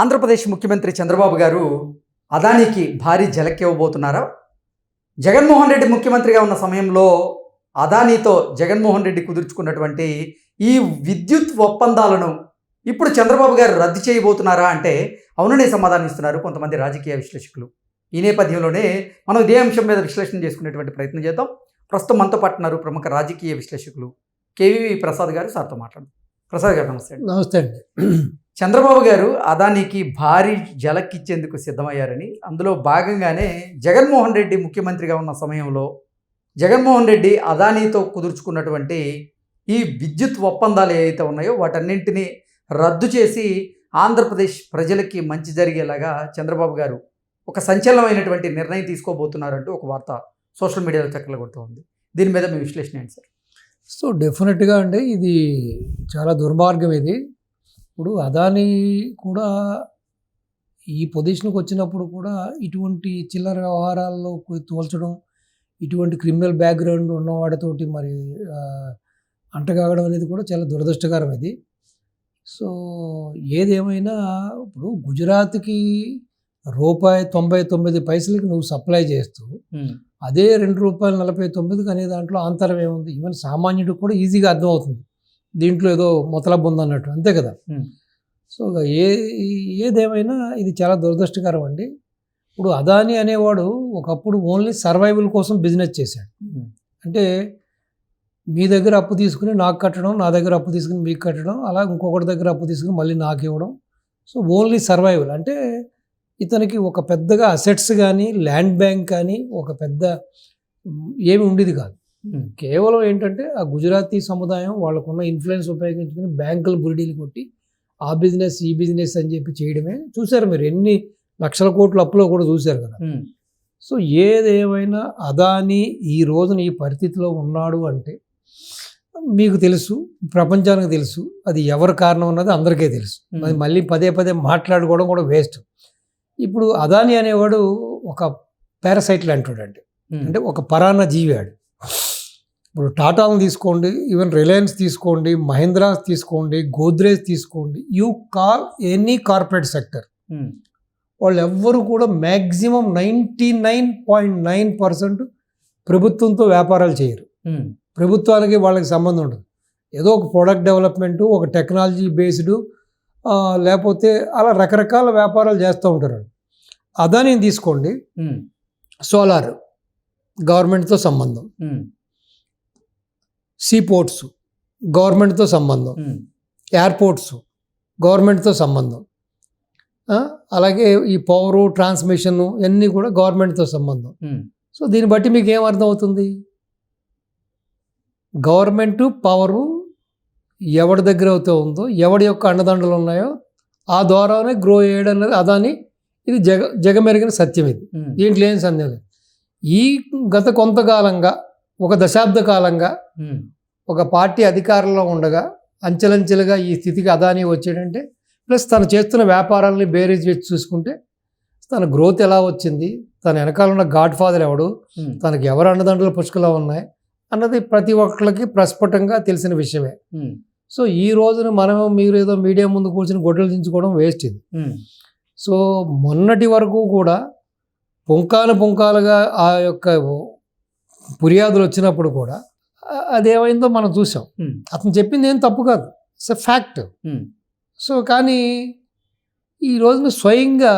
ఆంధ్రప్రదేశ్ ముఖ్యమంత్రి చంద్రబాబు గారు అదానికి భారీ జలక్కివ్వబోతున్నారా? జగన్మోహన్ రెడ్డి ముఖ్యమంత్రిగా ఉన్న సమయంలో అదానీతో జగన్మోహన్ రెడ్డి కుదుర్చుకున్నటువంటి ఈ విద్యుత్ ఒప్పందాలను ఇప్పుడు చంద్రబాబు గారు రద్దు చేయబోతున్నారా అంటే అవుననే సమాధానం ఇస్తున్నారు కొంతమంది రాజకీయ విశ్లేషకులు. ఈ నేపథ్యంలోనే మనం ఇదే అంశం మీద విశ్లేషణ చేసుకునేటువంటి ప్రయత్నం చేద్దాం. ప్రస్తుతం మనతో పట్టున్నారు ప్రముఖ రాజకీయ విశ్లేషకులు కేవీవి ప్రసాద్ గారు సార్తో మాట్లాడు ప్రసాద్ గారు నమస్తే నమస్తే అండి. చంద్రబాబు గారు అదానికి భారీ జలక్కిచ్చేందుకు సిద్ధమయ్యారని అందులో భాగంగానే జగన్మోహన్ రెడ్డి ముఖ్యమంత్రిగా ఉన్న సమయంలో జగన్మోహన్ రెడ్డి అదానీతో కుదుర్చుకున్నటువంటి ఈ విద్యుత్ ఒప్పందాలు ఏవైతే ఉన్నాయో వాటన్నింటినీ రద్దు చేసి ఆంధ్రప్రదేశ్ ప్రజలకి మంచి జరిగేలాగా చంద్రబాబు గారు ఒక సంచలనమైనటువంటి నిర్ణయం తీసుకోబోతున్నారంటూ ఒక వార్త సోషల్ మీడియాలో చక్కలు కొడుతూ ఉంది. దీని మీద మీ విశ్లేషణ ఏంటి సార్? సో డెఫినెట్గా అండి ఇది చాలా దుర్మార్గం ఇది. ఇప్పుడు అదాని కూడా ఈ పొజిషన్కి వచ్చినప్పుడు కూడా ఇటువంటి చిల్లర వ్యవహారాల్లో తోల్చడం ఇటువంటి క్రిమినల్ బ్యాక్గ్రౌండ్ ఉన్నవాడితోటి మరి అంటగాగడం అనేది కూడా చాలా దురదృష్టకరం ఇది. సో ఏదేమైనా ఇప్పుడు గుజరాత్కి రూపాయి తొంభై తొమ్మిది పైసలకి నువ్వు సప్లై చేస్తూ అదే రెండు రూపాయలు నలభై తొమ్మిదికి అనే దాంట్లో అంతరం ఏముంది? ఈవెన్ సామాన్యుడికి కూడా ఈజీగా అర్థమవుతుంది. దీంట్లో ఏదో మొతలబ్బు ఉందన్నట్టు అంతే కదా. సో ఏ ఏదేమైనా ఇది చాలా దురదృష్టకరం అండి. ఇప్పుడు అదాని అనేవాడు ఒకప్పుడు ఓన్లీ సర్వైవల్ కోసం బిజినెస్ చేశాడు. అంటే మీ దగ్గర అప్పు తీసుకుని నాకు కట్టడం నా దగ్గర అప్పు తీసుకుని మీకు కట్టడం అలా ఇంకొకటి దగ్గర అప్పు తీసుకుని మళ్ళీ నాకు ఇవ్వడం. So only survival. అంటే ఇతనికి ఒక పెద్దగా అసెట్స్ కానీ ల్యాండ్ బ్యాంక్ కానీ ఒక పెద్ద ఏమి ఉండేది కాదు. కేవలం ఏంటంటే ఆ గుజరాతీ సముదాయం వాళ్ళకున్న ఇన్ఫ్లుయెన్స్ ఉపయోగించుకుని బ్యాంకులు బురిడీలు కొట్టి ఆ బిజినెస్ ఈ బిజినెస్ అని చెప్పి చేయడమే. చూశారు మీరు ఎన్ని లక్షల కోట్ల అప్పులో కూడా చూశారు కదా. సో ఏదేమైనా అదాని ఈ రోజున ఈ పరిస్థితిలో ఉన్నాడు అంటే మీకు తెలుసు ప్రపంచానికి తెలుసు అది ఎవరి కారణం అన్నది అందరికీ తెలుసు. అది మళ్ళీ పదే పదే మాట్లాడుకోవడం కూడా వేస్ట్. ఇప్పుడు అదాని అనేవాడు ఒక పారాసైట్ లాంటివాడండి అంటే ఒక పరాన్న జీవి ఆడు. ఇప్పుడు టాటాను తీసుకోండి ఈవెన్ రిలయన్స్ తీసుకోండి మహీంద్రా తీసుకోండి గోద్రేజ్ తీసుకోండి you call any corporate sector. వాళ్ళు ఎవ్వరు కూడా maximum ninety nine point nine percent ప్రభుత్వంతో వ్యాపారాలు చేయరు. ప్రభుత్వానికి వాళ్ళకి సంబంధం ఉండదు. ఏదో ఒక ప్రోడక్ట్ డెవలప్మెంట్ ఒక టెక్నాలజీ బేస్డ్ లేకపోతే అలా రకరకాల వ్యాపారాలు చేస్తూ ఉంటారు. అదాని తీసుకోండి. సోలార్ గవర్నమెంట్తో సంబంధం. సీ పోర్ట్స్ గవర్నమెంట్తో సంబంధం. ఎయిర్పోర్ట్స్ గవర్నమెంట్తో సంబంధం. అలాగే ఈ పవరు ట్రాన్స్మిషన్ ఇవన్నీ కూడా గవర్నమెంట్తో సంబంధం. సో దీన్ని బట్టి మీకు ఏం అర్థం అవుతుంది గవర్నమెంట్ పవరు ఎవరి దగ్గర అయితే ఉందో ఎవడి యొక్క అండదండలు ఉన్నాయో ఆ ద్వారానే గ్రో చేయడం అనేది అదాని ఇది జగ జగమెరిగిన సత్యం ఇది. దీంట్లో ఏం సందేహం లేదు. ఈ గత కొంతకాలంగా ఒక దశాబ్ద కాలంగా ఒక పార్టీ అధికారంలో ఉండగా అంచెలంచెలుగా ఈ స్థితికి అదాని వచ్చాడంటే ప్లస్ తను చేస్తున్న వ్యాపారాలని బేరీజ్ వేసి చూసుకుంటే తన గ్రోత్ ఎలా వచ్చింది తన వెనకాల ఉన్న గాడ్ ఫాదర్ ఎవడు తనకి ఎవరు అండదండలు పుష్కలా ఉన్నాయి అన్నది ప్రతి ఒక్కరికి ప్రస్ఫుటంగా తెలిసిన విషయమే. సో ఈ రోజున మనం మీరు ఏదో మీడియా ముందు కూర్చొని గొడ్డలు దించుకోవడం వేస్ట్ ఇది. సో మొన్నటి వరకు కూడా పుంకాలు పుంకాలుగా ఆ యొక్క ఫిర్యాదులు వచ్చినప్పుడు కూడా అదేమైందో మనం చూసాం అతను చెప్పింది ఏం తప్పు కాదు. It's a fact. సో కానీ ఈ రోజున స్వయంగా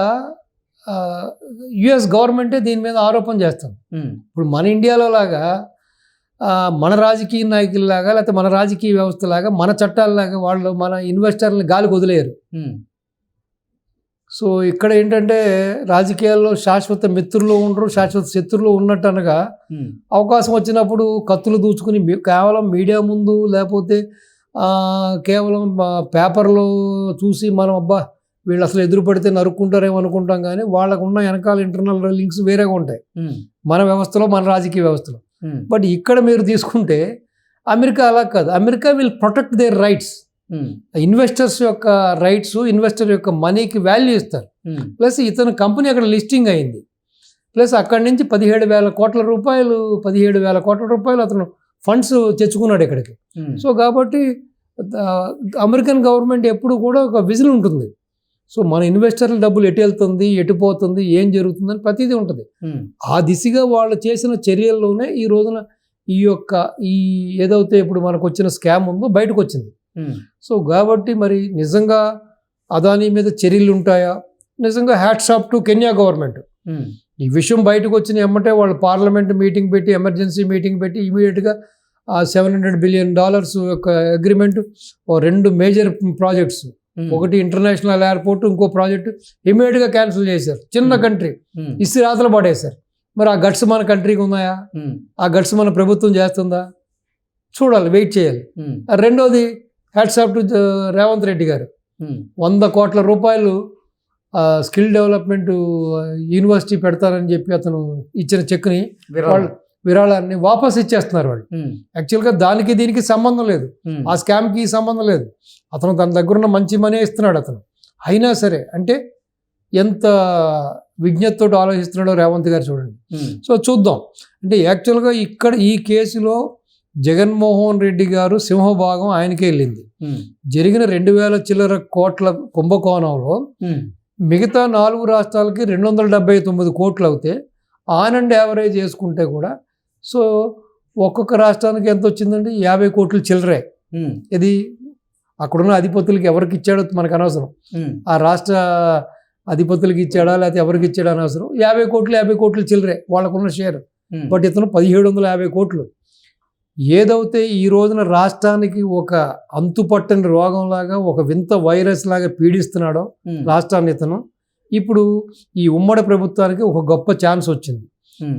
యుఎస్ గవర్నమెంటే దీని మీద ఆరోపణ చేస్తుంది. ఇప్పుడు మన ఇండియాలో లాగా మన రాజకీయ నాయకుల్లాగా లేకపోతే మన రాజకీయ వ్యవస్థలాగా మన చట్టాలలాగా వాళ్ళు మన ఇన్వెస్టర్ని గాలికి వదిలేరు సో ఇక్కడ ఏంటంటే రాజకీయాల్లో శాశ్వత మిత్రులు ఉండరు శాశ్వత శత్రులు ఉన్నట్టు అనగా అవకాశం వచ్చినప్పుడు కత్తులు దూచుకుని కేవలం మీడియా ముందు లేకపోతే కేవలం పేపర్లో చూసి మనం అబ్బా వీళ్ళు అసలు ఎదురు పడితే నరుక్కుంటారేమో అనుకుంటాం కానీ వాళ్ళకు ఉన్న వెనకాల ఇంటర్నల్ లింక్స్ వేరేగా ఉంటాయి. మన వ్యవస్థలో మన రాజకీయ వ్యవస్థలో. బట్ ఇక్కడ మీరు తీసుకుంటే అమెరికా అలా కాదు. America will protect their rights investors యొక్క రైట్స్ ఇన్వెస్టర్ యొక్క మనీకి వాల్యూ ఇస్తారు. ప్లస్ ఇతని కంపెనీ అక్కడ లిస్టింగ్ అయింది. ప్లస్ అక్కడి నుంచి పదిహేడు వేల కోట్ల రూపాయలు పదిహేడు వేల కోట్ల రూపాయలు అతను ఫండ్స్ తెచ్చుకున్నాడు ఇక్కడికి. సో కాబట్టి ఆ, అమెరికన్ గవర్నమెంట్ ఎప్పుడు కూడా ఒక విజిల్ ఉంటుంది. సో మన ఇన్వెస్టర్ల డబ్బులు ఎటు వెళ్తుంది ఎటు పోతుంది ఏం జరుగుతుందని ప్రతిదీ ఉంటుంది. ఆ దిశగా వాళ్ళు చేసిన చర్యల్లోనే ఈ రోజున ఈ యొక్క ఈ ఏదైతే ఇప్పుడు మనకు వచ్చిన స్కామ్ ఉందో బయటకు వచ్చింది. సో కాబట్టి మరి నిజంగా అదానీ మీద చర్యలు ఉంటాయా నిజంగా hats off to Kenya government ఈ విషయం బయటకు వచ్చిన ఎమ్మటే వాళ్ళు పార్లమెంట్ మీటింగ్ పెట్టి ఎమర్జెన్సీ మీటింగ్ పెట్టి ఇమీడియట్గా ఆ సెవెన్ హండ్రెడ్ బిలియన్ డాలర్స్ యొక్క అగ్రిమెంట్ ఓ రెండు మేజర్ ప్రాజెక్ట్స్ ఉమ్, ఒకటి ఇంటర్నేషనల్ ఎయిర్పోర్ట్ ఇంకో ప్రాజెక్ట్ ఇమీడియట్గా క్యాన్సిల్ చేశారు. చిన్న Hmm. కంట్రీ ఉమ్, ఇసి రాతలు పడేశారు. మరి ఆ గట్స్ మన కంట్రీకి ఉన్నాయా? ఆ గట్స్ మన ప్రభుత్వం చేస్తుందా? చూడాలి వెయిట్ చేయాలి. రెండోది hats off to Revanth Reddy garu. Um, వంద కోట్ల రూపాయలు స్కిల్ డెవలప్మెంట్ యూనివర్సిటీ పెడతారని చెప్పి అతను ఇచ్చిన చెక్ని. వాళ్ళు విరాళాన్ని వాపస్ ఇచ్చేస్తున్నారు వాళ్ళు. యాక్చువల్గా దానికి దీనికి సంబంధం లేదు. ఉమ్, ఆ స్కామ్కి సంబంధం లేదు. అతను తన దగ్గర ఉన్న మంచి మనీ ఇస్తున్నాడు అతను. అయినా సరే అంటే ఎంత విజ్ఞతతో ఆలోచిస్తున్నాడో రేవంత్ గారు చూడండి. సో చూద్దాం. అంటే యాక్చువల్గా ఇక్కడ ఈ కేసులో జగన్మోహన్ రెడ్డి గారు సింహభాగం ఆయనకే వెళ్ళింది. జరిగిన రెండు వేల చిల్లర కోట్ల కుంభకోణంలో మిగతా నాలుగు రాష్ట్రాలకి రెండు వందల డెబ్బై తొమ్మిది కోట్లు అవుతే ఆన్ అండ్ యావరేజ్ చేసుకుంటే కూడా సో ఒక్కొక్క రాష్ట్రానికి ఎంత వచ్చిందండి? యాభై కోట్లు చిల్లరే. ఇది అక్కడున్న అధిపతులకి ఎవరికి ఇచ్చాడో మనకు అనవసరం. ఆ రాష్ట్ర అధిపతులకి ఇచ్చాడా లేకపోతే ఎవరికి ఇచ్చాడా అనవసరం. యాభై కోట్లు యాభై కోట్లు చిల్లరే వాళ్ళకున్న షేర్. బట్ ఇతను పదిహేడు వందల యాభై కోట్లు. ఏదైతే ఈ రోజున రాష్ట్రానికి ఒక అంతుపట్టని రోగంలాగా ఒక వింత వైరస్ లాగా పీడిస్తున్నాడో రాష్ట్రాన్ని ఇతను ఇప్పుడు ఈ ఉమ్మడి ప్రభుత్వానికి ఒక గొప్ప ఛాన్స్ వచ్చింది.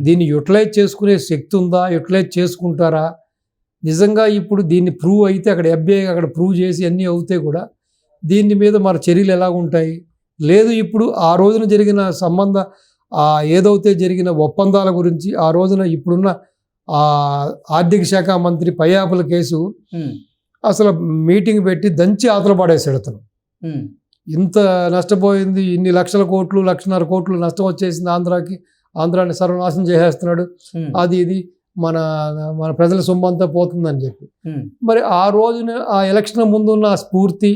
దీన్ని యూటిలైజ్ చేసుకునే శక్తి ఉందా యూటిలైజ్ చేసుకుంటారా? నిజంగా ఇప్పుడు దీన్ని ప్రూవ్ అయితే అక్కడ ఎఫ్బిఐ అక్కడ ప్రూవ్ చేసి అన్నీ అవుతే కూడా దీని మీద మన చర్యలు ఎలా ఉంటాయి? లేదు ఇప్పుడు ఆ రోజున జరిగిన సంబంధ ఆ ఏదైతే జరిగిన ఒప్పందాల గురించి ఆ రోజున ఇప్పుడున్న ఆ ఆర్థిక శాఖ మంత్రి పయ్యాపుల కేసు అసలు మీటింగ్ పెట్టి దంచి ఆతలు పడేశాడు అతను. ఇంత నష్టపోయింది ఇన్ని లక్షల కోట్లు లక్షన్నర కోట్లు నష్టం వచ్చేసింది ఆంధ్రాకి ఆంధ్రాని సర్వనాశనం చేసేస్తున్నాడు. అది ఇది మన మన ప్రజల సొమ్ము అంతా పోతుందని చెప్పి. మరి ఆ రోజున ఆ ఎలక్షన్ ముందు ఉన్న ఆ స్ఫూర్తి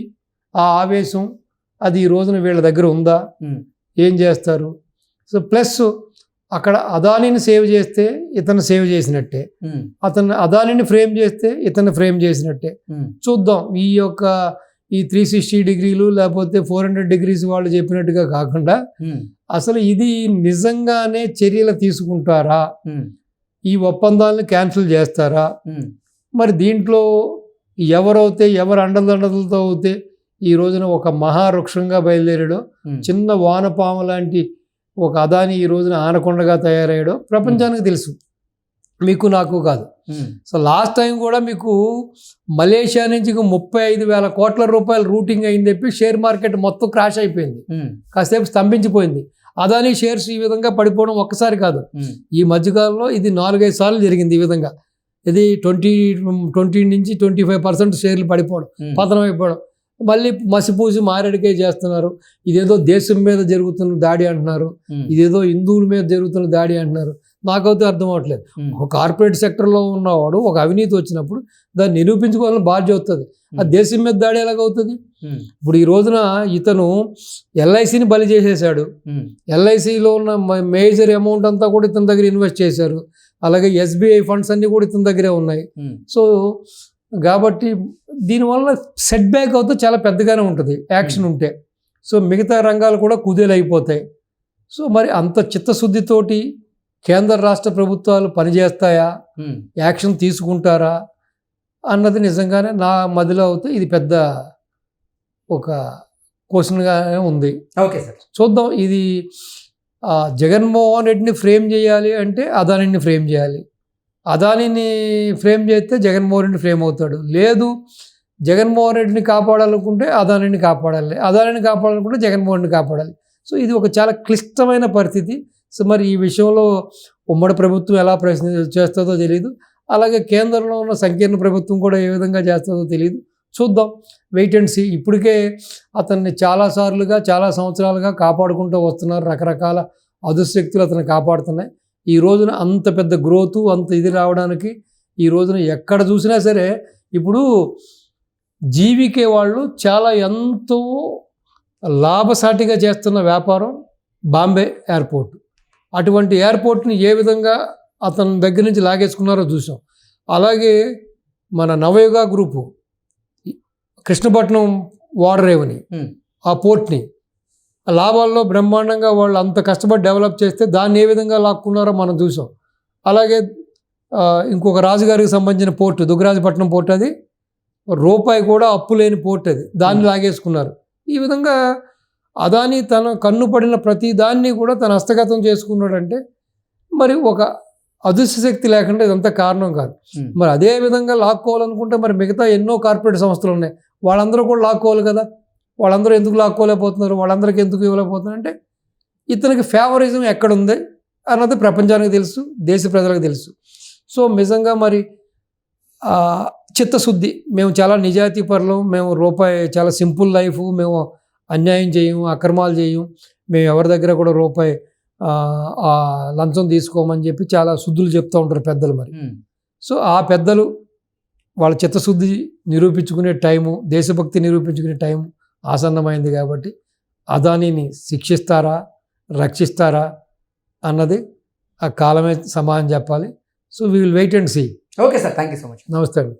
ఆ ఆవేశం అది ఈ రోజున వీళ్ళ దగ్గర ఉందా? ఏం చేస్తారు? సో ప్లస్ అక్కడ అదానిని సేవ్ చేస్తే ఇతను సేవ్ చేసినట్టే. ఉమ్, అతను అదానిని ఫ్రేమ్ చేస్తే ఇతను ఫ్రేమ్ చేసినట్టే. ఉమ్, చూద్దాం. ఈ యొక్క ఈ త్రీ సిక్స్టీ డిగ్రీలు లేకపోతే ఫోర్ హండ్రెడ్ డిగ్రీస్ వాళ్ళు చెప్పినట్టుగా కాకుండా ఉమ్, అసలు ఇది నిజంగానే చర్యలు తీసుకుంటారా? ఈ ఒప్పందాలను క్యాన్సిల్ చేస్తారా? మరి దీంట్లో ఎవరైతే ఎవరు అండదండలతో అవుతే ఈ రోజున ఒక మహావృక్షంగా బయలుదేరాడో చిన్న వానపాము లాంటి ఒక అదాని ఈ రోజున ఆనకొండగా తయారయ్యాడో ప్రపంచానికి తెలుసు. మీకు నాకు కాదు. సో లాస్ట్ టైం కూడా మీకు మలేషియా నుంచి ముప్పై ఐదు వేల కోట్ల రూపాయలు రూటింగ్ అయింది చెప్పి షేర్ మార్కెట్ మొత్తం క్రాష్ అయిపోయింది. కాసేపు స్తంభించిపోయింది. అదానీ షేర్స్ ఈ విధంగా పడిపోవడం ఒక్కసారి కాదు. ఈ మధ్యకాలంలో ఇది నాలుగైదు సార్లు జరిగింది ఈ విధంగా. ఇది ట్వంటీ ట్వంటీ నుంచి ట్వంటీ ఫైవ్ పర్సెంట్ షేర్లు పడిపోవడం పతనం అయిపోవడం. మళ్ళీ మసిపూసి మారేడుకే చేస్తున్నారు. ఇదేదో దేశం మీద జరుగుతున్న దాడి అంటున్నారు. ఇదేదో హిందువుల మీద జరుగుతున్న దాడి అంటున్నారు. నాకైతే అర్థం అవ్వట్లేదు ఉమ్, ఒక కార్పొరేట్ సెక్టర్లో ఉన్నవాడు ఒక అవినీతి వచ్చినప్పుడు దాన్ని నిరూపించుకోవాలని బాధ్యత అవుతుంది ఆ దేశం మీద దాడి ఎలాగవుతుంది? ఇప్పుడు ఈ రోజున ఇతను ఎల్ఐసిని బలి చేసేసాడు. ఎల్ఐసిలో ఉన్న మేజర్ అమౌంట్ అంతా కూడా ఇతని దగ్గర ఇన్వెస్ట్ చేశారు. అలాగే ఎస్బీఐ ఫండ్స్ అన్నీ కూడా ఇతని దగ్గరే ఉన్నాయి. సో కాబట్టి దీనివల్ల సెట్ బ్యాక్ అవుతే చాలా పెద్దగానే ఉంటుంది యాక్షన్ ఉంటే. సో మిగతా రంగాలు కూడా కుదేలైపోతాయి. సో మరి అంత చిత్తశుద్ధితోటి కేంద్ర రాష్ట్ర ప్రభుత్వాలు పనిచేస్తాయా? ఉమ్, యాక్షన్ తీసుకుంటారా? అన్నది నిజంగానే నా మదిలో అయితే ఇది పెద్ద ఒక క్వశ్చన్గానే ఉంది. Okay sir. చూద్దాం ఇది జగన్మోహన్ రెడ్డిని ఫ్రేమ్ చేయాలి అంటే అదానిని ఫ్రేమ్ చేయాలి. అదానిని ఫ్రేమ్ చేస్తే జగన్మోహన్ రెడ్డి ఫ్రేమ్ అవుతాడు. లేదు జగన్మోహన్ రెడ్డిని కాపాడాలనుకుంటే అదానిని కాపాడాలి. అదానిని కాపాడాలనుకుంటే జగన్మోహన్ రెడ్డిని కాపాడాలి. సో ఇది ఒక చాలా క్లిష్టమైన పరిస్థితి. సో మరి ఈ విషయంలో ఉమ్మడి ప్రభుత్వం ఎలా ప్రశ్న చేస్తుందో తెలియదు అలాగే కేంద్రంలో ఉన్న సంకీర్ణ ప్రభుత్వం కూడా ఏ విధంగా చేస్తుందో తెలియదు చూద్దాం. Wait and see. ఇప్పటికే అతన్ని చాలాసార్లుగా చాలా సంవత్సరాలుగా కాపాడుకుంటూ వస్తున్నారు. రకరకాల అదుశక్తులు అతను కాపాడుతున్నాయి. ఈ రోజున అంత పెద్ద గ్రోత్ అంత ఇది రావడానికి ఈ రోజున ఎక్కడ చూసినా సరే ఇప్పుడు జీవికే వాళ్ళు చాలా ఎంతో లాభసాటిగా చేస్తున్న వ్యాపారం బాంబే ఎయిర్పోర్ట్ అటువంటి ఎయిర్పోర్ట్ని ఏ విధంగా అతని దగ్గర నుంచి లాగేసుకున్నారో చూసాం అలాగే మన నవయుగ గ్రూపు కృష్ణపట్నం వాటర్ రేవని Hmm. ఆ పోర్ట్ని లాభాల్లో బ్రహ్మాండంగా వాళ్ళు అంత కష్టపడి డెవలప్ చేస్తే దాన్ని ఏ విధంగా లాక్కున్నారో మనం చూసాం. అలాగే ఇంకొక రాజుగారికి సంబంధించిన పోర్టు దుగ్గరాజపట్నం పోర్ట్ అది. రూపాయి కూడా అప్పు లేని పోర్ట్ అది. దాన్ని లాగేసుకున్నారు. ఈ విధంగా అదాని తన కన్ను పడిన ప్రతి దాన్ని కూడా తన హస్తగతం చేసుకున్నాడంటే మరి ఒక అదృశ్య శక్తి లేకుండా ఇదంతా కారణం కాదు. మరి అదే విధంగా లాక్కోవాలనుకుంటే మరి మిగతా ఎన్నో కార్పొరేట్ సంస్థలు ఉన్నాయి. వాళ్ళందరూ కూడా లాక్కోవాలి కదా. వాళ్ళందరూ ఎందుకు లాక్కోలేకపోతున్నారు? వాళ్ళందరికీ ఎందుకు ఇవ్వలేకపోతున్నారు? అంటే ఇతనికి ఫేవరిజం ఎక్కడుంది అన్నది ప్రపంచానికి తెలుసు దేశ ప్రజలకు తెలుసు. సో నిజంగా మరి చిత్తశుద్ధి మేము చాలా నిజాయితీ పరులం మేము రూపాయి చాలా సింపుల్ లైఫ్ మేము అన్యాయం చేయము అక్రమాలు చేయము మేము ఎవరి దగ్గర కూడా రూపాయి లంచం తీసుకోమని చెప్పి చాలా శుద్ధులు చెప్తూ ఉంటారు పెద్దలు మరి. సో ఆ పెద్దలు వాళ్ళ చిత్తశుద్ధి నిరూపించుకునే టైము దేశభక్తి నిరూపించుకునే టైం ఆసన్నమైంది కాబట్టి అదానిని శిక్షిస్తారా రక్షిస్తారా అన్నది ఆ కాలమే సమాధానం చెప్పాలి. So we will wait and see okay sir thank you so much నమస్తే అండి.